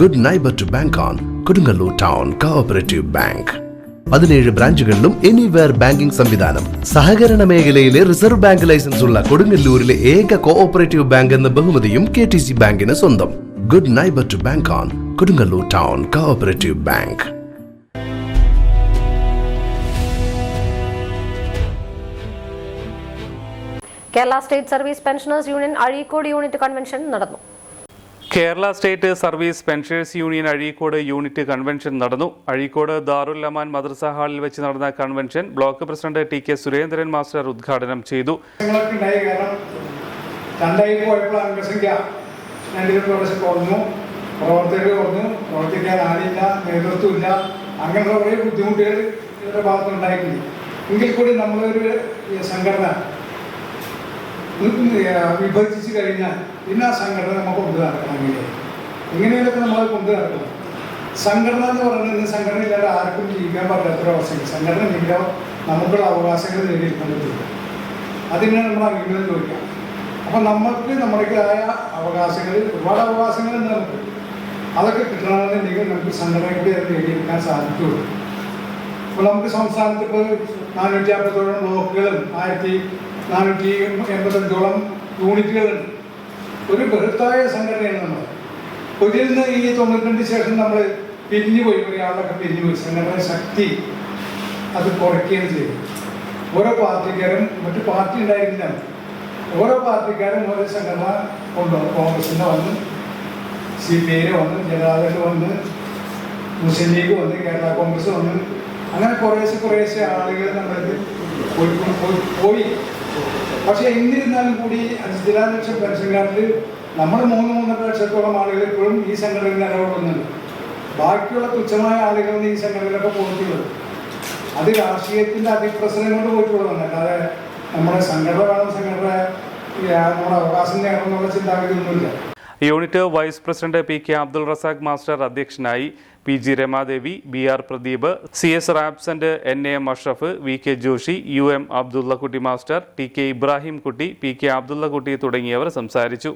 Good neighbour to bank on Kodungallur town cooperative bank പതിനേഴ് ബ്രാഞ്ചുകളിലും anywhere banking സംവിധാനം. സഹകരണ മേഖലയിലെ റിസർവ് ബാങ്ക് ലൈസൻസ് ഉള്ള കൊടുങ്ങല്ലൂരിലെ ഏക കോഓപ്പറേറ്റീവ് ബാങ്ക് എന്ന ബഹുമതിയും കെ ടി സി ബാങ്കിന് സ്വന്തം. Good neighbour to bank on Kodungallur town cooperative bank Kerala state service pensioners union Azhikode unit convention നടന്നു. Kerala state service pensioners union Azhikode unit convention നടന്നു. അഴീക്കോട് ദാറുൽ അമാൻ മദ്രസ ഹാളിൽ വെച്ച് നടന്ന convention block president T K Surendran master ഉദ്ഘാടനം ചെയ്തു. അങ്ങനെയുള്ള കുറേ ബുദ്ധിമുട്ടുകൾ ഇവരുടെ ഭാഗത്ത് ഉണ്ടായിട്ടുണ്ട് എങ്കിൽ കൂടി നമ്മളൊരു സംഘടന വിഭജിച്ച് കഴിഞ്ഞാൽ പിന്നെ ആ സംഘടന നമുക്ക് കൊണ്ടു നടക്കണമെങ്കിൽ ഇങ്ങനെയൊക്കെ നമ്മൾ കൊണ്ടു നടക്കണം സംഘടന എന്ന് പറഞ്ഞാൽ ഇന്ന് സംഘടന ഇല്ലാതെ ആർക്കും ജീവിക്കാൻ പറ്റാത്തൊരവസ്ഥയിൽ സംഘടന ഇല്ല നമുക്കുള്ള അവകാശങ്ങൾ നേടിയെടുക്കാൻ പറ്റില്ല. അതിനെ നമ്മൾ അംഗീകാരം ചോദിക്കാം. അപ്പം നമുക്ക് നമ്മുടേതായ അവകാശങ്ങൾ ഒരുപാട് അവകാശങ്ങളുണ്ട് നമുക്ക് അതൊക്കെ കിട്ടണമെന്നുണ്ടെങ്കിൽ നമുക്ക് സംഘടന കൂടി അത് നേടിയെടുക്കാൻ സാധിക്കുള്ളൂ. അപ്പോൾ നമുക്ക് സംസ്ഥാനത്ത് ഇപ്പോൾ നാനൂറ്റി അമ്പത്തോളം ബ്ലോക്കുകളും ആയിരത്തി നാനൂറ്റി എൺപത്തഞ്ചോളം യൂണിറ്റുകളുണ്ട്. ഒരു ബൃഹത്തായ സംഘടനയാണ് നമ്മൾ. ഒരിൽ നിന്ന് ഈ തൊണ്ണൂറ്റി ശേഷം നമ്മൾ പിരിഞ്ഞുപോയി ഒരാളൊക്കെ പിരിഞ്ഞുപോയി സംഘടന ശക്തി അത് കുറയ്ക്കുകയാണ് ചെയ്യും ഓരോ പാർട്ടിക്കാരും മറ്റു പാർട്ടി ഉണ്ടായിരുന്നില്ല. ഓരോ പാർട്ടിക്കാരും ഓരോ സംഘടന കൊണ്ടുവന്നു കോൺഗ്രസിന്റെ വന്ന് സി പി ഐയിൽ വന്ന് ജനതാദൾ വന്ന് മുസ്ലിം ലീഗ് വന്ന് കേരള കോൺഗ്രസ് വന്ന് അങ്ങനെ കുറേശ്ശെ കുറേശ്ശെ ആളുകൾ നമ്മൾക്ക് പോയി പക്ഷേ എന്നിരുന്നാലും കൂടി അഞ്ചിലാ ലക്ഷം നമ്മൾ മൂന്ന് മൂന്നര ലക്ഷത്തോളം ആളുകൾ ഇപ്പോഴും ഈ സംഘടനയിൽ നിലകൊള്ളുന്നുണ്ട്. ബാക്കിയുള്ള തുച്ഛമായ ആളുകളാണ് ഈ സംഘടനയിലൊക്കെ പോയിട്ടുള്ളത് അത് രാഷ്ട്രീയത്തിന്റെ അതിപ്രസരം കൊണ്ട് പോയിട്ടുള്ളതാണ്. അല്ലാതെ നമ്മുടെ സംഘടന വേണം സംഘടന നമ്മുടെ അവകാശം നേടണം എന്നുള്ള ചിന്താഗതി ഒന്നുമില്ല. Unit vice president P K Abdul Razak master അധ്യക്ഷനായി P G Ramadevi B R Pradeep C S റാബ്സന്റ് N A M Ashraf V K Joshi U M Abdullakutty master T K Ibrahim Kutty P K Abdullakutty തുടങ്ങിയവർ സംസാരിച്ചു.